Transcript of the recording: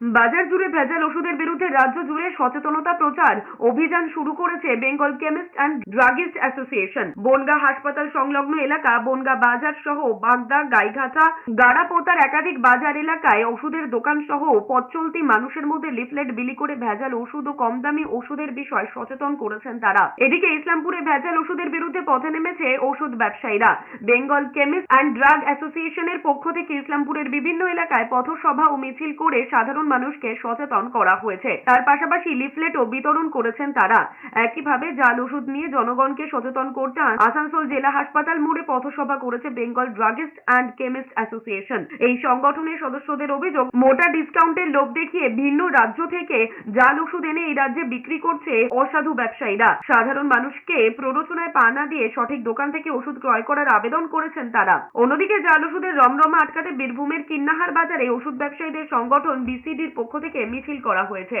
বাজার জুড়ে ভেজাল ওষুধের বিরুদ্ধে রাজ্য জুড়ে সচেতনতা প্রচার অভিযান শুরু করেছে Bengal chemist and druggist association. Bongaon হাসপাতাল সংলগ্ন এলাকা বনগা বাজার সহ বাগদা, গাইঘাটা, গাড়াপোতার একাধিক বাজার এলাকায় ওষুধের দোকান সহ পথ চলতি মানুষের মধ্যে লিফলেট বিলি করে ভেজাল ওষুধ ও কম দামি ওষুধের বিষয় সচেতন করেছেন তারা। এদিকে ইসলামপুরে ভেজাল ওষুধের বিরুদ্ধে পথে নেমেছে ওষুধ ব্যবসায়ীরা। বেঙ্গল কেমিস্ট অ্যান্ড ড্রাগ অ্যাসোসিয়েশনের পক্ষ থেকে ইসলামপুরের বিভিন্ন এলাকায় পথসভা ও মিছিল করে সাধারণ মানুষকে সচেতন করা হয়েছে। তার পাশাপাশি লিফলেটও বিতরণ করেছেন তারা। একইভাবে জাল ওষুধ নিয়ে জনগণকে সচেতন করতে আসানসোল জেলা হাসপাতাল মোড়ে পথসভা করেছে Bengal druggist and chemist association. এই সংগঠনের সদস্যদের অভিযোগ, মোটা ডিসকাউন্টের লোভ দেখিয়ে ভিন্ন রাজ্য থেকে জাল ওষুধ এনে এই রাজ্যে বিক্রি করছে অসাধু ব্যবসায়ীরা। সাধারণ মানুষকে প্ররোচনায় পা না দিয়ে সঠিক দোকান থেকে ওষুধ ক্রয় করার আবেদন করেছেন তারা। অন্যদিকে জাল ওষুধের রমরমা আটকাতে বীরভূমের কিন্নাহার বাজারে ওষুধ ব্যবসায়ীদের সংগঠন বিসিডির পক্ষ থেকে মিছিল করা হয়েছে।